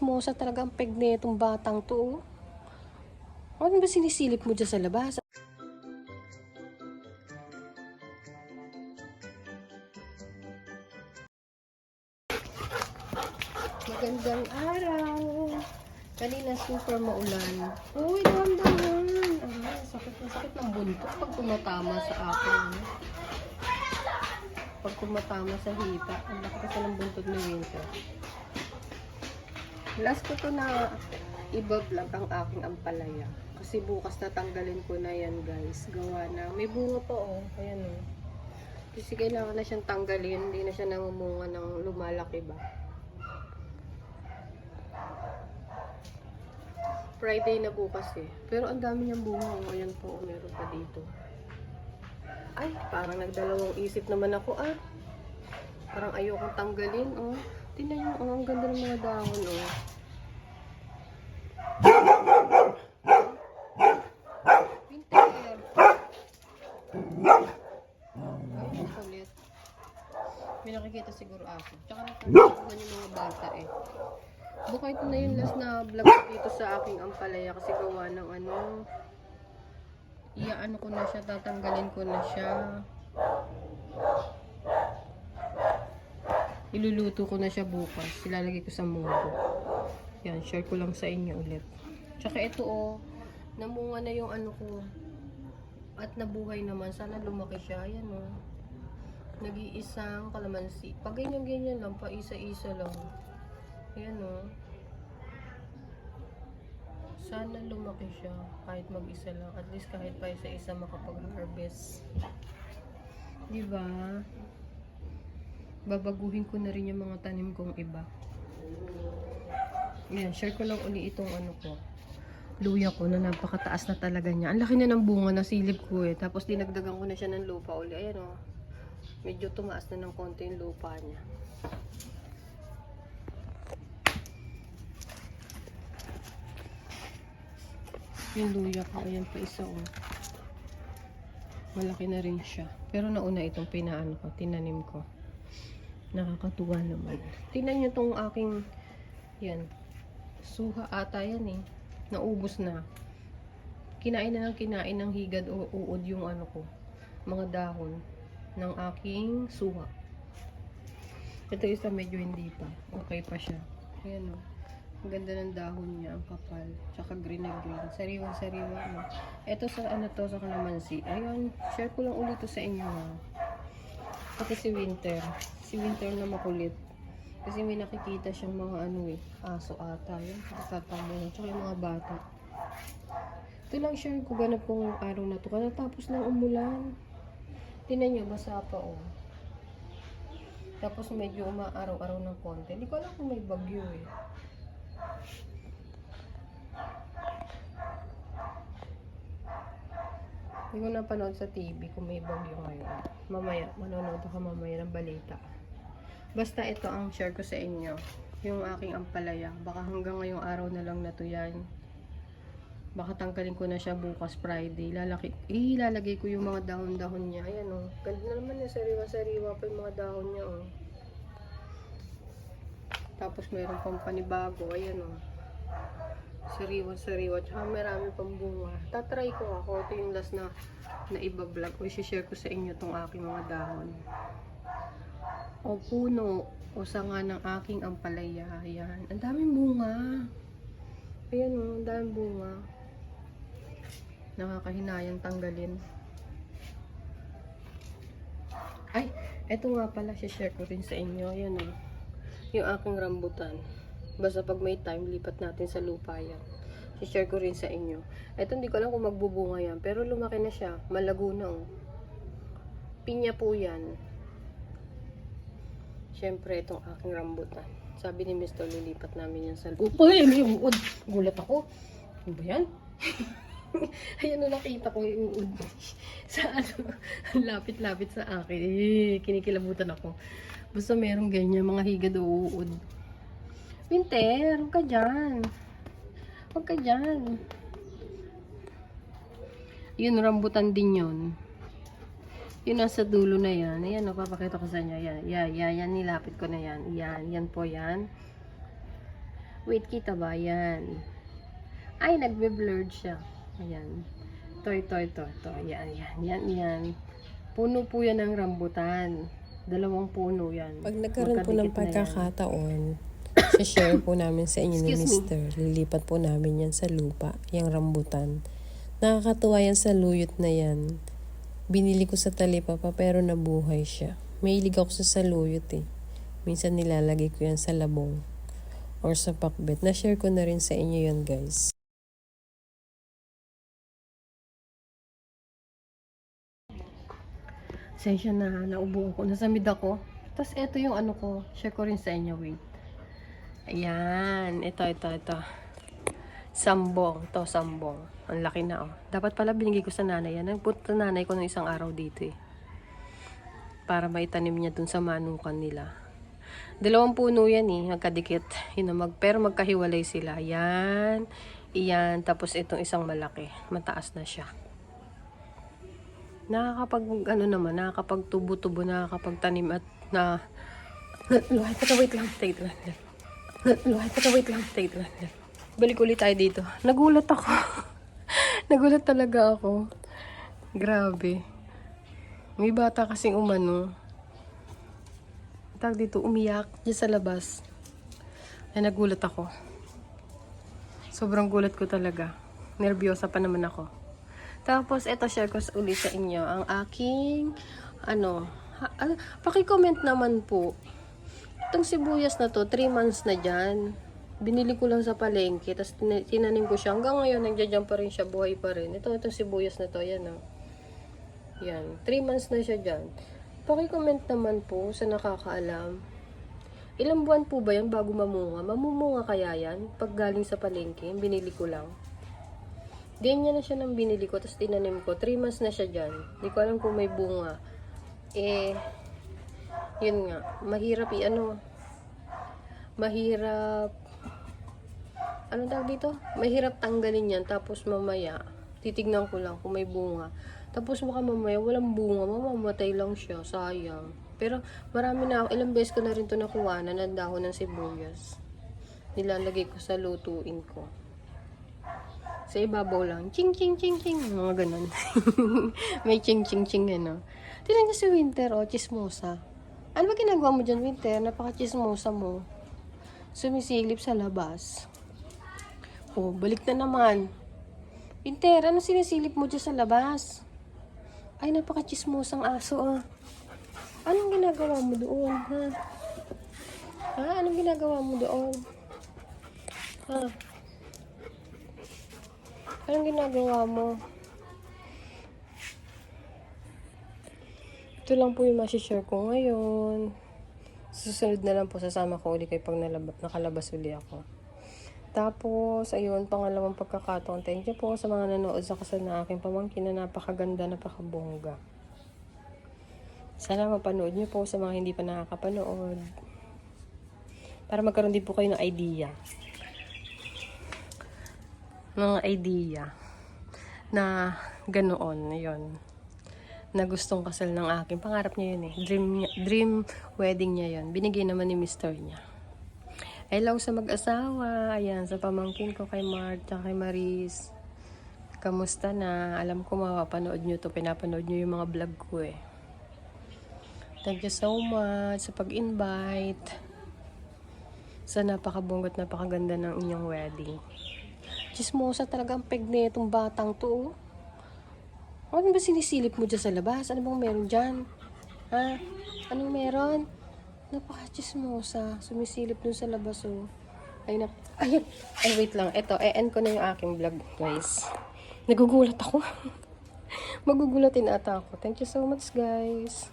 Mosa talaga ang peg na itong batang to. oh. Ano ba sinisilip mo dyan sa labas? Magandang araw. Kanina super maulan. Uy, dahan-dahan. Ah, sakit na sakit ng buntot pag tumatama sa akin. Pag tumatama sa hita. Ang laki kasi ng buntot ni Winter. Last ko to na iba-vlog ang aking ampalaya. Kasi bukas tatanggalin ko na yan guys. Gawa na. May bunga pa oh. Ayan oh. Kasi kailangan na siyang tanggalin. Hindi na siya namumunga ng lumalaki ba. Friday na bukas eh. Pero ang dami niyang bunga. Oh. Ayan po. oh, Meron pa dito. Ay, parang nagdalawang isip naman ako ah. Parang ayokong tanggalin oh. Tingnan niyo, oh, ang ganda ng mga dahon oh. Winter. Ay, kulit. May nakikita siguro ako. Tsaka nakikita yung mga bata eh. Baka ito na yung last na vlog ko dito sa aking ampalaya kasi gawa ng ano. Iya, ano ko na siya, tatanggalin ko na siya. Iluluto ko na siya bukas. Ilalagay ko sa munggo. Yan, share ko lang sa inyo ulit. Tsaka ito oh, namunga na yung ano ko. At nabuhay naman. Sana lumaki siya. Yan oh. Nag-iisang kalamansi. Pag ganyan-ganyan lang, pa isa-isa lang. Ayan oh. Sana lumaki siya kahit mag-isa lang. At least kahit pa isa-isa makapag-harvest. Diba? Babaguhin ko na rin yung mga tanim kong iba. Ayan, share ko lang uli itong ano ko. Luya ko na napakataas na talaga niya. Ang laki na ng bunga na silip ko eh. Tapos dinagdagan ko na siya ng lupa uli. Ayan oh. Medyo tumaas na ng konti yung lupa niya. Yung luya ko, ayan pa isa oh. Malaki na rin siya. Pero nauna itong pinaano ko, tinanim ko. Nakakatuwa naman. Tingnan nyo tong aking, yan, suha ata yan eh. Naubos na. Kinain na ng kinain ng higad o uod yung ano ko, mga dahon ng aking suha. Ito isa medyo hindi pa. Okay pa siya. Ayan o. Ang ganda ng dahon niya, ang kapal. Tsaka green na green. Sariwa-sariwa. No? Ito sa ano to, sa kalamansi. Ayun, share ko lang ulit to sa inyo. Ha? Pati si Winter. Si Winter na makulit. Kasi may nakikita siyang mga ano eh, aso ata. Yun, tatamo. Tsaka yung mga bata. Ito lang share ko ganap kong araw na to. Katapos ng umulan. Tinan nyo, basa pa oh. Tapos medyo umaaraw-araw ng konti. Hindi ko alam kung may bagyo eh. Hindi ko napanood sa TV kung may bagyo ngayon. Mamaya, manonood ako mamaya ng balita. Basta ito ang share ko sa inyo. Yung aking ampalaya. Baka hanggang ngayong araw na lang na to yan. Baka tanggalin ko na siya bukas Friday. Lalaki, eh, lalagay ko yung mga dahon-dahon niya. Ayan o. Oh. Ganda na naman yung sariwa-sariwa pa yung mga dahon niya o. Oh. Tapos mayroon pang panibago. Ayan o. Oh. Sariwa-sariwa. Tsaka marami pang bunga. Tatry ko ako. Ito yung last na na iba-vlog ko. share ko sa inyo tong aking mga dahon. O puno. O sanga ng aking ampalaya. Ayan. Ang daming bunga. Ayan o. Ang daming bunga. Nakakahinayang tanggalin. Ay, eto nga pala, share ko rin sa inyo. Ayan o. Yung aking rambutan. Basta pag may time, lipat natin sa lupa yan. share ko rin sa inyo. Eto, hindi ko alam kung magbubunga yan. Pero lumaki na siya. Malago na o. Pinya po yan. Siyempre, itong aking rambutan. Sabi ni Mr. lilipat namin yan sa lupa. Uy, may uod. Gulat ako. Ano ba yan? Ayan na nakita ko yung uod. sa ano, lapit-lapit sa akin. Eh, kinikilabutan ako. Basta merong ganyan, mga higad o uod. Winter, huwag ka dyan. Huwag ka dyan. Yun, rambutan din yun. Yun nasa dulo na yan. Ayan, napapakita ko sa inyo. Yan, yan, yan, yan, nilapit ko na yan. Yan, yan po yan. Wait, kita ba? Yan. Ay, nagbe-blurred siya. Ayan. Ito, ito, ito, ito. Yan, yan, yan, yan. Puno po yan ng rambutan. Dalawang puno yan. Pag nagkaroon po ng pagkakataon, share po namin sa inyo ni. Mister. Lilipat po namin yan sa lupa, yung rambutan. Nakakatuwa yan sa luyot na yan. Binili ko sa talipapa pero nabuhay siya. Mahilig ako sa saluyot eh. Minsan nilalagay ko yan sa labong or sa pakbet. Na-share ko na rin sa inyo yan guys. Sensya na, naubo ako. Nasamid ako. Tapos, ito yung ano ko. Share ko rin sa inyo. Wait. Ayan. Ito, ito, ito. Sambong. Ito, sambong. Ang laki na, oh. Dapat pala binigay ko sa nanay yan. Nagpunta nanay ko ng isang araw dito, eh. Para maitanim niya dun sa manukan nila. Dalawang puno yan, eh. Magkadikit. Yun, na, mag, pero magkahiwalay sila. Yan. Iyan. Tapos, itong isang malaki. Mataas na siya nakakapag ano naman, nakakapag tubo-tubo, nakakapagtanim at na pa wait lang, take it lang. Luhay pa wait lang, take it lang. Balik ulit tayo dito. Nagulat ako. Nagulat talaga ako. Grabe. May bata kasing umano. Tag dito, umiyak dyan sa labas. Ay, nagulat ako. Sobrang gulat ko talaga. Nervyosa pa naman ako. Tapos, ito share ko ulit sa inyo ang aking, ano, ha, ah, paki-comment naman po. Itong sibuyas na to, 3 months na dyan. Binili ko lang sa palengke, tapos tina- tinanim ko siya. Hanggang ngayon, nandiyan pa rin siya, buhay pa rin. Ito, itong sibuyas na to, yan o. Yan, 3 months na siya dyan. Paki-comment naman po sa nakakaalam. Ilang buwan po ba yan bago mamunga? Mamumunga kaya yan? Pag galing sa palengke, binili ko lang. Ganyan na siya nang binili ko, tapos tinanim ko. 3 months na siya dyan. Hindi ko alam kung may bunga. Eh, yun nga. Mahirap i-ano. Mahirap. Ano tawag dito? Mahirap tanggalin yan. Tapos mamaya, titignan ko lang kung may bunga. Tapos baka mamaya walang bunga. Mamamatay lang siya. Sayang. Pero marami na. Ilang beses ko na rin to nakuha na ng dahon ng sibuyas. Nilalagay ko sa lutuin ko. Sa ibabaw lang. Ching, ching, ching, ching. Mga ganun. May ching, ching, ching, ano. Tingnan niyo si Winter, oh, chismosa. Ano ba ginagawa mo dyan, Winter? Napaka-chismosa mo. Sumisilip sa labas. Oh, balik na naman. Winter, ano sinisilip mo dyan sa labas? Ay, napaka-chismosang aso, ah. Anong ginagawa mo doon, ha? Ha? Anong ginagawa mo doon? Ha? Anong ginagawa mo? Ito lang po yung masishare ko ngayon. Susunod na lang po, sasama ko uli kayo pag nalab- nakalabas uli ako. Tapos, ayun, pangalawang pagkakataon. Thank you po sa mga nanood sa kasal na aking pamangkin na napakaganda, napakabongga. Sana mapanood niyo po sa mga hindi pa nakakapanood. Para magkaroon din po kayo ng idea mga idea na ganoon, yun. Na gustong kasal ng akin. Pangarap niya yun eh. Dream, dream wedding niya yun. Binigay naman ni mister niya. Hello sa mag-asawa. Ayan, sa pamangkin ko kay Mart at kay Maris. Kamusta na? Alam ko mapapanood nyo to. Pinapanood nyo yung mga vlog ko eh. Thank you so much sa pag-invite. Sa napakabonggot, napakaganda ng inyong wedding. Chismosa talaga ang peg na itong batang to. oh. Ano ba sinisilip mo dyan sa labas? Ano bang meron dyan? Ha? Anong meron? Napaka-chismosa. Sumisilip dun sa labas, oh. Ay, na... Ay, ay, wait lang. Ito, e-end ko na yung aking vlog, guys. Nagugulat ako. Magugulatin ata ako. Thank you so much, guys.